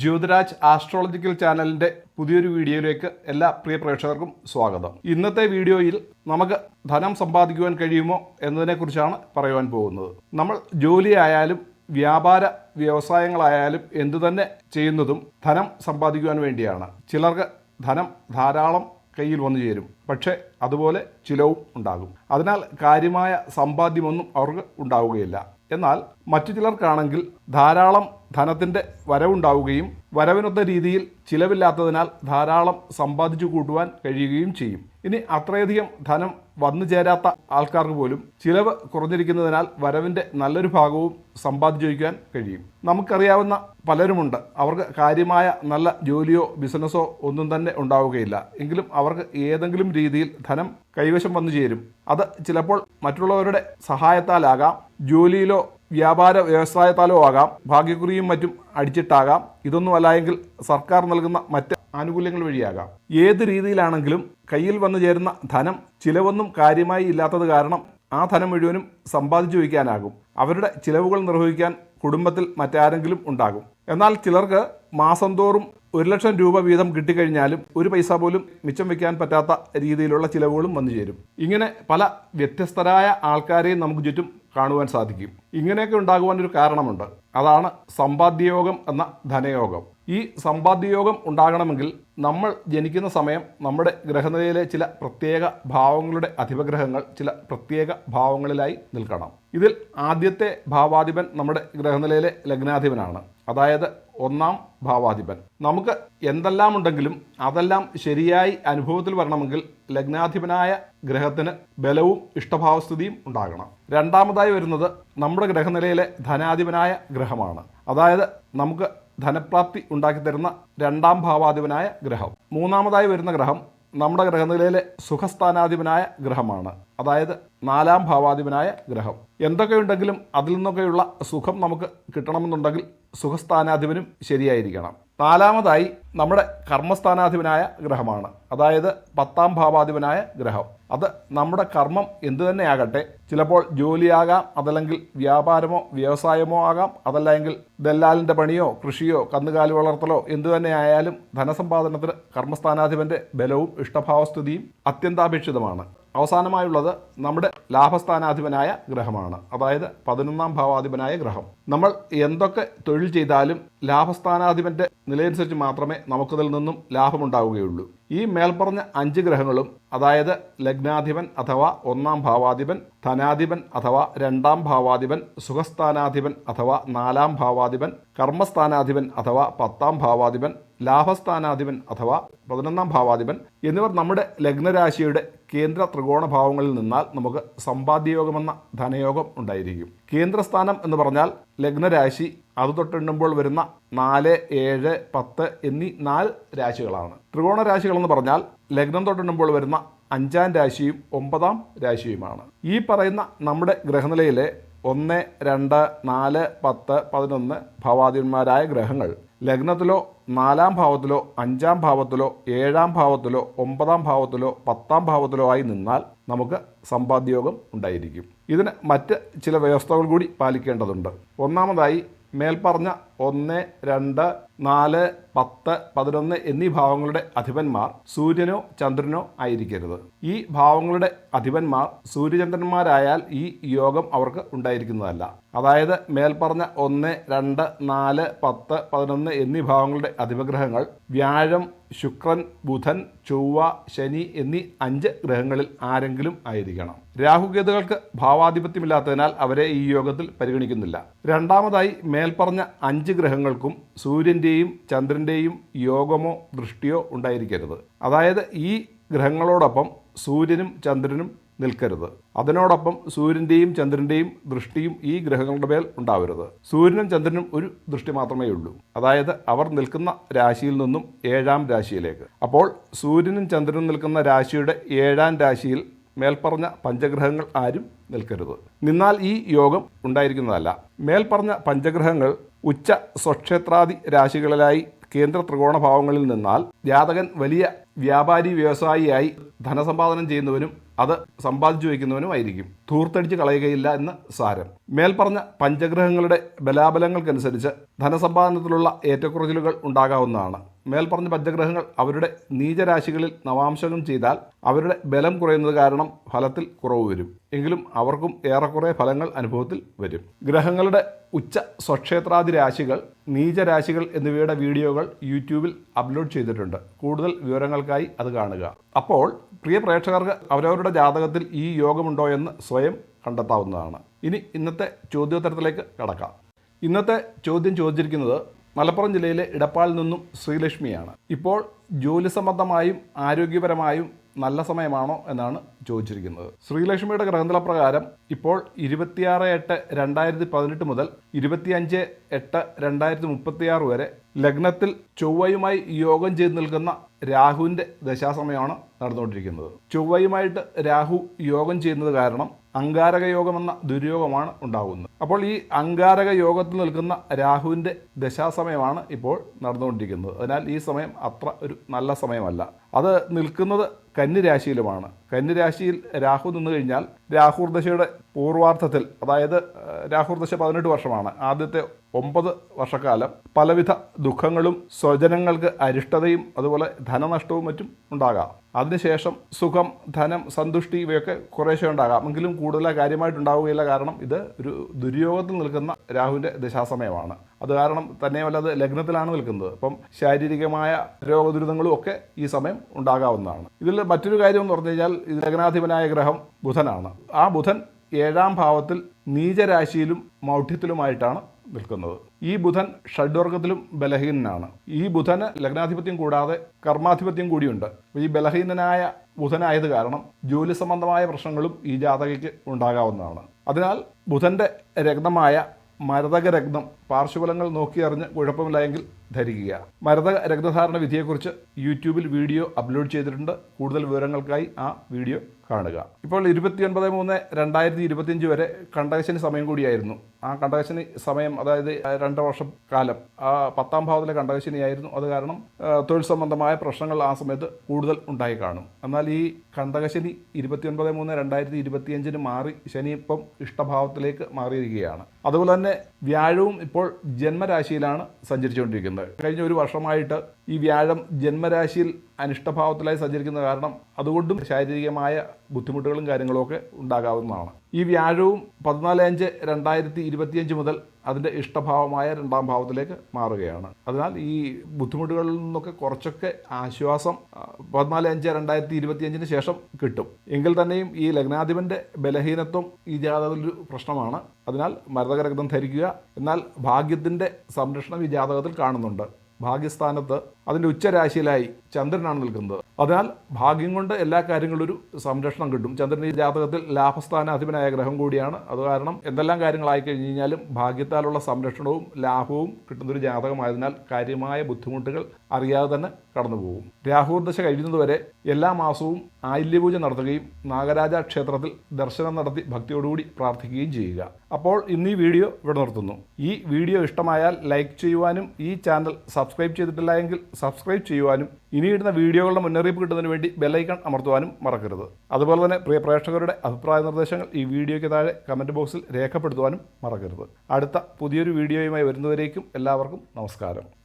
Jyothiraj astrological ചാനലിന്റെ പുതിയൊരു വീഡിയോയിലേക്ക് എല്ലാ പ്രിയ പ്രേക്ഷകർക്കും സ്വാഗതം. ഇന്നത്തെ വീഡിയോയിൽ നമുക്ക് ധനം സമ്പാദിക്കുവാൻ കഴിയുമോ എന്നതിനെക്കുറിച്ചാണ് പറയുവാൻ പോകുന്നത്. നമ്മൾ ജോലി ആയാലും വ്യാപാര വ്യവസായങ്ങളായാലും എന്തു തന്നെ ചെയ്യുന്നതും ധനം സമ്പാദിക്കുവാൻ വേണ്ടിയാണ്. ചിലർക്ക് ധനം ധാരാളം കയ്യിൽ വന്നു ചേരും. പക്ഷേ അതുപോലെ ചിലവും ഉണ്ടാകും. അതിനാൽ കാര്യമായ സമ്പാദ്യമൊന്നും അവർക്ക് ഉണ്ടാവുകയില്ല. എന്നാൽ മറ്റു ചിലർക്കാണെങ്കിൽ ധാരാളം ധനത്തിന്റെ വരവുണ്ടാവുകയും വരവിനൊത്ത രീതിയിൽ ചിലവില്ലാത്തതിനാൽ ധാരാളം സമ്പാദിച്ചു കൂട്ടുവാൻ കഴിയുകയും ചെയ്യും. ഇനി അത്രയധികം ധനം വന്നു ചേരാത്ത ആൾക്കാർക്ക് പോലും ചിലവ് കുറഞ്ഞിരിക്കുന്നതിനാൽ വരവിന്റെ നല്ലൊരു ഭാഗവും സമ്പാദിച്ചു വയ്ക്കാൻ കഴിയും. നമുക്കറിയാവുന്ന പലരുമുണ്ട്. അവർക്ക് കാര്യമായ നല്ല ജോലിയോ ബിസിനസ്സോ ഒന്നും തന്നെ ഉണ്ടാവുകയില്ല. എങ്കിലും അവർക്ക് ഏതെങ്കിലും രീതിയിൽ ധനം കൈവശം വന്നു ചേരും. അത് ചിലപ്പോൾ മറ്റുള്ളവരുടെ സഹായത്താലാകാം. ജോലിയിലോ വ്യാപാര വ്യവസായത്താലോ ആകാം. ഭാഗ്യക്കുറിയും മറ്റും അടിച്ചിട്ടാകാം. ഇതൊന്നുമല്ല എങ്കിൽ സർക്കാർ നൽകുന്ന മറ്റ് ആനുകൂല്യങ്ങൾ വഴിയാകാം. ഏത് രീതിയിലാണെങ്കിലും കയ്യിൽ വന്നു ചേരുന്ന ധനം ചിലവൊന്നും കാര്യമായി ഇല്ലാത്തത് കാരണം ആ ധനം മുഴുവനും സമ്പാദിച്ചു വയ്ക്കാനാകും. അവരുടെ ചിലവുകൾ നിർവഹിക്കാൻ കുടുംബത്തിൽ മറ്റാരെങ്കിലും ഉണ്ടാകും. എന്നാൽ ചിലർക്ക് മാസം തോറും ഒരു ലക്ഷം രൂപ വീതം കിട്ടിക്കഴിഞ്ഞാലും ഒരു പൈസ പോലും മിച്ചം വെക്കാൻ പറ്റാത്ത രീതിയിലുള്ള ചിലവുകളും വന്നു ചേരും. ഇങ്ങനെ പല വ്യത്യസ്തരായ ആൾക്കാരെയും നമുക്ക് ചുറ്റും കാണുവാൻ സാധിക്കും. ഇങ്ങനെയൊക്കെ ഉണ്ടാകുവാൻ ഒരു കാരണമുണ്ട്. അതാണ് സമ്പാദ്യയോഗം എന്ന ധനയോഗം. ഈ സമ്പാദ്യയോഗം ഉണ്ടാകണമെങ്കിൽ നമ്മൾ ജനിക്കുന്ന സമയം നമ്മുടെ ഗ്രഹനിലയിലെ ചില പ്രത്യേക ഭാവങ്ങളുടെ അധിപഗ്രഹങ്ങൾ ചില പ്രത്യേക ഭാവങ്ങളിലായി നിൽക്കണം. ഇതിൽ ആദ്യത്തെ ഭാവാധിപൻ നമ്മുടെ ഗ്രഹനിലയിലെ ലഗ്നാധിപനാണ്. അതായത് ഒന്നാം ഭാവാധിപൻ. നമുക്ക് എന്തെല്ലാം ഉണ്ടെങ്കിലും അതെല്ലാം ശരിയായി അനുഭവത്തിൽ വരണമെങ്കിൽ ലഗ്നാധിപനായ ഗ്രഹത്തിന് ബലവും ഇഷ്ടഭാവസ്ഥിതിയും ഉണ്ടാകണം. രണ്ടാമതായി വരുന്നത് നമ്മുടെ ഗ്രഹനിലയിലെ ധനാധിപനായ ഗ്രഹമാണ്. അതായത് നമുക്ക് ധനപ്രാപ്തി ഉണ്ടാക്കി തരുന്ന രണ്ടാം ഭാവാധിപനായ ഗ്രഹം. മൂന്നാമതായി വരുന്ന ഗ്രഹം നമ്മുടെ ഗ്രഹനിലയിലെ സുഖസ്ഥാനാധിപനായ ഗ്രഹമാണ്. അതായത് നാലാം ഭാവാധിപനായ ഗ്രഹം. എന്തൊക്കെയുണ്ടെങ്കിലും അതിൽ നിന്നൊക്കെയുള്ള സുഖം നമുക്ക് കിട്ടണമെന്നുണ്ടെങ്കിൽ സുഖസ്ഥാനാധിപനും ശരിയായിരിക്കണം. നാലാമതായി നമ്മുടെ കർമ്മസ്ഥാനാധിപനായ ഗ്രഹമാണ്. അതായത് പത്താം ഭാവാധിപനായ ഗ്രഹം. അത് നമ്മുടെ കർമ്മം എന്തു തന്നെയാകട്ടെ ചിലപ്പോൾ ജോലിയാകാം അതല്ലെങ്കിൽ വ്യാപാരമോ വ്യവസായമോ ആകാം അതല്ലെങ്കിൽ ദല്ലാലിന്റെ പണിയോ കൃഷിയോ കന്നുകാലി വളർത്തലോ എന്തു തന്നെ ആയാലും ധനസമ്പാദനത്തിന് കർമ്മസ്ഥാനാധിപന്റെ ബലവും ഇഷ്ടഭാവസ്ഥിതിയും അത്യന്താപേക്ഷിതമാണ്. അവസാനമായുള്ളത് നമ്മുടെ ലാഭസ്ഥാനാധിപനായ ഗ്രഹമാണ്. അതായത് പതിനൊന്നാം ഭാവാധിപനായ ഗ്രഹം. നമ്മൾ എന്തൊക്കെ തൊഴിൽ ചെയ്താലും ലാഭസ്ഥാനാധിപന്റെ നിലയനുസരിച്ച് മാത്രമേ നമുക്കതിൽ നിന്നും ലാഭമുണ്ടാവുകയുള്ളൂ. ഈ മേൽപ്പറഞ്ഞ അഞ്ച് ഗ്രഹങ്ങളും അതായത് ലഗ്നാധിപൻ അഥവാ ഒന്നാം ഭാവാധിപൻ ധനാധിപൻ അഥവാ രണ്ടാം ഭാവാധിപൻ സുഖസ്ഥാനാധിപൻ അഥവാ നാലാം ഭാവാധിപൻ കർമ്മസ്ഥാനാധിപൻ അഥവാ പത്താം ഭാവാധിപൻ ലാഭസ്ഥാനാധിപൻ അഥവാ പതിനൊന്നാം ഭാവാധിപൻ എന്നിവർ നമ്മുടെ ലഗ്നരാശിയുടെ കേന്ദ്ര ത്രികോണ ഭാവങ്ങളിൽ നിന്നാൽ നമുക്ക് സമ്പാദ്യയോഗമെന്ന ധനയോഗം ഉണ്ടായിരിക്കും. കേന്ദ്രസ്ഥാനം എന്ന് പറഞ്ഞാൽ ലഗ്നരാശി അത് തൊട്ടെണ്ണുമ്പോൾ വരുന്ന നാല് ഏഴ് പത്ത് എന്നീ നാല് രാശികളാണ്. ത്രികോണ രാശികളെന്ന് പറഞ്ഞാൽ ലഗ്നം തൊട്ടെണ്ണുമ്പോൾ വരുന്ന അഞ്ചാം രാശിയും ഒമ്പതാം രാശിയുമാണ്. ഈ പറയുന്ന നമ്മുടെ ഗ്രഹനിലയിലെ ഒന്ന് രണ്ട് നാല് പത്ത് പതിനൊന്ന് ഭാവാധിപന്മാരായ ഗ്രഹങ്ങൾ ലഗ്നത്തിലോ നാലാം ഭാവത്തിലോ അഞ്ചാം ഭാവത്തിലോ ഏഴാം ഭാവത്തിലോ ഒമ്പതാം ഭാവത്തിലോ പത്താം ഭാവത്തിലോ ആയി നിന്നാൽ നമുക്ക് സമ്പാദ്യോഗം ഉണ്ടായിരിക്കും. ഇതിന് മറ്റ് ചില വ്യവസ്ഥകൾ കൂടി പാലിക്കേണ്ടതുണ്ട്. ഒന്നാമതായി മേൽപ്പറഞ്ഞ ഒന്ന് രണ്ട് നാല് പത്ത് പതിനൊന്ന് എന്നീ ഭാവങ്ങളുടെ അധിപന്മാർ സൂര്യനോ ചന്ദ്രനോ ആയിരിക്കരുത്. ഈ ഭാവങ്ങളുടെ അധിപന്മാർ സൂര്യചന്ദ്രന്മാരായാൽ ഈ യോഗം അവർക്ക് ഉണ്ടായിരിക്കുന്നതല്ല. അതായത് മേൽപ്പറഞ്ഞ ഒന്ന് രണ്ട് നാല് പത്ത് പതിനൊന്ന് എന്നീ ഭാവങ്ങളുടെ അധിപഗ്രഹങ്ങൾ വ്യാഴം ശുക്രൻ ബുധൻ ചൊവ്വ ശനി എന്നീ അഞ്ച് ഗ്രഹങ്ങളിൽ ആരെങ്കിലും ആയിരിക്കണം. രാഹുകേതുകൾക്ക് ഭാവാധിപത്യമില്ലാത്തതിനാൽ അവരെ ഈ യോഗത്തിൽ പരിഗണിക്കുന്നില്ല. രണ്ടാമതായി മേൽപ്പറഞ്ഞ അഞ്ച് ഗ്രഹങ്ങൾക്കും സൂര്യന്റെയും ചന്ദ്രന്റെയും യോഗമോ ദൃഷ്ടിയോ ഉണ്ടായിരിക്കരുത്. അതായത് ഈ ഗ്രഹങ്ങളോടൊപ്പം സൂര്യനും ചന്ദ്രനും നിൽക്കരുത്. അതിനോടൊപ്പം സൂര്യന്റെയും ചന്ദ്രന്റെയും ദൃഷ്ടിയും ഈ ഗ്രഹങ്ങളുടെ മേൽ ഉണ്ടാവരുത്. സൂര്യനും ചന്ദ്രനും ഒരു ദൃഷ്ടി മാത്രമേ ഉള്ളൂ. അതായത് അവർ നിൽക്കുന്ന രാശിയിൽ നിന്നും ഏഴാം രാശിയിലേക്ക്. അപ്പോൾ സൂര്യനും ചന്ദ്രനും നിൽക്കുന്ന രാശിയുടെ ഏഴാം രാശിയിൽ മേൽപ്പറഞ്ഞ പഞ്ചഗ്രഹങ്ങൾ ആരും നിൽക്കരുത്. നിന്നാൽ ഈ യോഗം ഉണ്ടായിരിക്കുന്നതല്ല. മേൽപ്പറഞ്ഞ പഞ്ചഗ്രഹങ്ങൾ ഉച്ച സ്വക്ഷേത്രാദി രാശികളിലായി കേന്ദ്ര ത്രികോണ ഭാവങ്ങളിൽ നിന്നാൽ ജാതകൻ വലിയ വ്യാപാരി വ്യവസായിയായി ധനസമ്പാദനം ചെയ്യുന്നവനും അത് സമ്പാദിച്ചു വയ്ക്കുന്നവനുമായിരിക്കും. ധൂർത്തടിച്ച് കളയുകയില്ല എന്ന് സാരം. മേൽപ്പറഞ്ഞ പഞ്ചഗ്രഹങ്ങളുടെ ബലാബലങ്ങൾക്കനുസരിച്ച് ധനസമ്പാദനത്തിലുള്ള ഏറ്റക്കുറച്ചിലുകൾ ഉണ്ടാകാവുന്നതാണ്. മേൽപ്പറഞ്ഞ പഞ്ചഗ്രഹങ്ങൾ അവരുടെ നീചരാശികളിൽ നവാംശകം ചെയ്താൽ അവരുടെ ബലം കുറയുന്നത് കാരണം ഫലത്തിൽ കുറവ് വരും. എങ്കിലും അവർക്കും ഏറെക്കുറെ ഫലങ്ങൾ അനുഭവത്തിൽ വരും. ഗ്രഹങ്ങളുടെ ഉച്ച സ്വക്ഷേത്രാദി രാശികൾ നീചരാശികൾ എന്നിവയുടെ വീഡിയോകൾ യൂട്യൂബിൽ അപ്ലോഡ് ചെയ്തിട്ടുണ്ട്. കൂടുതൽ വിവരങ്ങൾക്കായി അത് കാണുക. അപ്പോൾ പ്രിയ പ്രേക്ഷകർക്ക് അവരവരുടെ ജാതകത്തിൽ ഈ യോഗമുണ്ടോ എന്ന് സ്വയം കണ്ടെത്താവുന്നതാണ്. ഇനി ഇന്നത്തെ ചോദ്യോത്തരത്തിലേക്ക് കടക്കാം. ഇന്നത്തെ ചോദ്യം ചോദിച്ചിരിക്കുന്നത് മലപ്പുറം ജില്ലയിലെ ഇടപ്പാളിൽ നിന്നും ശ്രീലക്ഷ്മിയാണ്. ഇപ്പോൾ ജോലി സംബന്ധമായും ആരോഗ്യപരമായും നല്ല സമയമാണോ എന്നാണ് ചോദിച്ചിരിക്കുന്നത്. ശ്രീലക്ഷ്മിയുടെ ഗ്രഹനില പ്രകാരം ഇപ്പോൾ ഇരുപത്തിയാറ് എട്ട് രണ്ടായിരത്തി പതിനെട്ട് മുതൽ ഇരുപത്തിയഞ്ച് എട്ട് രണ്ടായിരത്തി മുപ്പത്തിയാറ് വരെ ലഗ്നത്തിൽ ചൊവ്വയുമായി യോഗം ചെയ്ത് നിൽക്കുന്ന രാഹുവിന്റെ ദശാസമയമാണ് നടന്നുകൊണ്ടിരിക്കുന്നത്. ചൊവ്വയുമായിട്ട് രാഹു യോഗം ചെയ്യുന്നത് കാരണം അങ്കാരക യോഗമെന്ന ദുര്യോഗമാണ് ഉണ്ടാകുന്നത് അപ്പോൾ ഈ അങ്കാരക യോഗത്തിൽ നിൽക്കുന്ന രാഹുവിന്റെ ദശാസമയമാണ് ഇപ്പോൾ നടന്നുകൊണ്ടിരിക്കുന്നത്. അതിനാൽ ഈ സമയം അത്ര ഒരു നല്ല സമയമല്ല. അത് നിൽക്കുന്നത് കന്നിരാശിയിലുമാണ്. കന്നിരാശിയിൽ രാഹു നിന്നു കഴിഞ്ഞാൽ രാഹുർ ദശയുടെ പൂർവാർത്ഥത്തിൽ അതായത് രാഹുർ ദശ പതിനെട്ട് വർഷമാണ്. ആദ്യത്തെ ഒമ്പത് വർഷക്കാലം പലവിധ ദുഃഖങ്ങളും സ്വജനങ്ങൾക്ക് അരിഷ്ടതയും അതുപോലെ ധനനഷ്ടവും മറ്റും ഉണ്ടാകാം. അതിനുശേഷം സുഖം ധനം സന്തുഷ്ടി ഇവയൊക്കെ കുറേശ്ശെ ഉണ്ടാകാം. എങ്കിലും കൂടുതലായി കാര്യമായിട്ടുണ്ടാവുകയില്ല. കാരണം ഇത് ഒരു ദുര്യോഗത്തിൽ നിൽക്കുന്ന രാഹുവിന്റെ ദശാസമയമാണ്. അത് കാരണം തന്നെയുമല്ല അത് ലഗ്നത്തിലാണ് നിൽക്കുന്നത്. അപ്പം ശാരീരികമായ രോഗദുരിതങ്ങളും ഒക്കെ ഈ സമയം ഉണ്ടാകാവുന്നതാണ്. ഇതിൽ മറ്റൊരു കാര്യം എന്ന് പറഞ്ഞു കഴിഞ്ഞാൽ ഇത് ലഗ്നാധിപനായ ഗ്രഹം ബുധനാണ്. ആ ബുധൻ ഏഴാം ഭാവത്തിൽ നീചരാശിയിലും മൗഢ്യത്തിലുമായിട്ടാണ് നിൽക്കുന്നത്. ഈ ബുധൻ ഷഡ്വർഗത്തിലും ബലഹീനനാണ്. ഈ ബുധന് ലഗ്നാധിപത്യം കൂടാതെ കർമാധിപത്യം കൂടിയുണ്ട്. ഈ ബലഹീനനായ ബുധനായത് കാരണം ജോലി സംബന്ധമായ പ്രശ്നങ്ങളും ഈ ജാതകയ്ക്ക് ഉണ്ടാകാവുന്നതാണ്. അതിനാൽ ബുധന്റെ രക്തമായ മരതക രത്നം പാർശ്വഫലങ്ങൾ നോക്കിയറിഞ്ഞ് കുഴപ്പമില്ലായെങ്കിൽ ധരിക്കുക. മരത രക്തധാരണ വിധിയെക്കുറിച്ച് യൂട്യൂബിൽ വീഡിയോ അപ്ലോഡ് ചെയ്തിട്ടുണ്ട്. കൂടുതൽ വിവരങ്ങൾക്കായി ആ വീഡിയോ കാണുക. ഇപ്പോൾ ഇരുപത്തിയൊൻപത് മൂന്ന് രണ്ടായിരത്തി ഇരുപത്തിയഞ്ച് വരെ കണ്ടകശന് സമയം കൂടിയായിരുന്നു. ആ കണ്ടകശന് സമയം അതായത് രണ്ട് വർഷം കാലം ആ പത്താം ഭാവത്തിലെ കണ്ടകശനിയായിരുന്നു. അത് കാരണം തൊഴിൽ സംബന്ധമായ പ്രശ്നങ്ങൾ ആ സമയത്ത് കൂടുതൽ ഉണ്ടായി കാണും. എന്നാൽ ഈ കണ്ടകശനി ഇരുപത്തിയൊൻപത് മൂന്ന് രണ്ടായിരത്തി ഇരുപത്തിയഞ്ചിന് മാറി ശനി ഇപ്പം ഇഷ്ടഭാവത്തിലേക്ക് മാറിയിരിക്കുകയാണ്. അതുപോലെ തന്നെ വ്യാഴവും ഇപ്പോൾ ജന്മരാശിയിലാണ് സഞ്ചരിച്ചുകൊണ്ടിരിക്കുന്നത്. കഴിഞ്ഞ ഒരു വർഷമായിട്ട് ഈ വ്യാഴം ജന്മരാശിയിൽ അനിഷ്ടഭാവത്തിലായി സഞ്ചരിക്കുന്ന കാരണം അതുകൊണ്ടും ശാരീരികമായ ബുദ്ധിമുട്ടുകളും കാര്യങ്ങളൊക്കെ ഉണ്ടാകാവുന്നതാണ്. ഈ വ്യാഴവും പതിനാല് അഞ്ച് രണ്ടായിരത്തി ഇരുപത്തിയഞ്ച് മുതൽ അതിന്റെ ഇഷ്ടഭാവമായ രണ്ടാം ഭാവത്തിലേക്ക് മാറുകയാണ്. അതിനാൽ ഈ ബുദ്ധിമുട്ടുകളിൽ നിന്നൊക്കെ കുറച്ചൊക്കെ ആശ്വാസം പതിനാല് അഞ്ച് രണ്ടായിരത്തി ഇരുപത്തിയഞ്ചിന് ശേഷം കിട്ടും. എങ്കിൽ തന്നെയും ഈ ലഗ്നാധിപന്റെ ബലഹീനത്വം ഈ ജാതകത്തിലൊരു പ്രശ്നമാണ്. അതിനാൽ മരതകരക്തം ധരിക്കുക എന്നാൽ ഭാഗ്യത്തിന്റെ സംരക്ഷണം ഈ ജാതകത്തിൽ കാണുന്നുണ്ട്. ഭാഗ്യസ്ഥാനത്ത് അതിന്റെ ഉച്ചരാശിയിലായി ചന്ദ്രനാണ് നിൽക്കുന്നത്. അതിനാൽ ഭാഗ്യം കൊണ്ട് എല്ലാ കാര്യങ്ങളും ഒരു സംരക്ഷണം കിട്ടും. ചന്ദ്രൻ ഈ ജാതകത്തിൽ ലാഭസ്ഥാനാധിപനായ ഗ്രഹം കൂടിയാണ്. അത് കാരണം എന്തെല്ലാം കാര്യങ്ങളായി കഴിഞ്ഞ് കഴിഞ്ഞാലും ഭാഗ്യത്താലുള്ള സംരക്ഷണവും ലാഭവും കിട്ടുന്നൊരു ജാതകമായതിനാൽ കാര്യമായ ബുദ്ധിമുട്ടുകൾ അറിയാതെ തന്നെ കടന്നു പോകും രാഹുർ ദശ കഴിയുന്നതുവരെ എല്ലാ മാസവും ആയില്യപൂജ നടത്തുകയും നാഗരാജ ക്ഷേത്രത്തിൽ ദർശനം നടത്തി ഭക്തിയോടുകൂടി പ്രാർത്ഥിക്കുകയും ചെയ്യുക. അപ്പോൾ ഇന്ന് ഈ വീഡിയോ ഇവിടെ നിർത്തുന്നു. ഈ വീഡിയോ ഇഷ്ടമായാൽ ലൈക്ക് ചെയ്യുവാനും ഈ ചാനൽ സബ്സ്ക്രൈബ് ചെയ്തിട്ടില്ല എങ്കിൽ സബ്സ്ക്രൈബ് ചെയ്യുവാനും ഇനി ഇടുന്ന വീഡിയോകളുടെ മുന്നറിയിപ്പ് കിട്ടുന്നതിന് വേണ്ടി ബെല്ലൈക്കൺ അമർത്തുവാനും മറക്കരുത്. അതുപോലെ തന്നെ പ്രിയ പ്രേക്ഷകരുടെ അഭിപ്രായ നിർദ്ദേശങ്ങൾ ഈ വീഡിയോയ്ക്ക് താഴെ കമന്റ് ബോക്സിൽ രേഖപ്പെടുത്തുവാനും മറക്കരുത്. അടുത്ത പുതിയൊരു വീഡിയോയുമായി വരുന്നവരേക്കും എല്ലാവർക്കും നമസ്കാരം.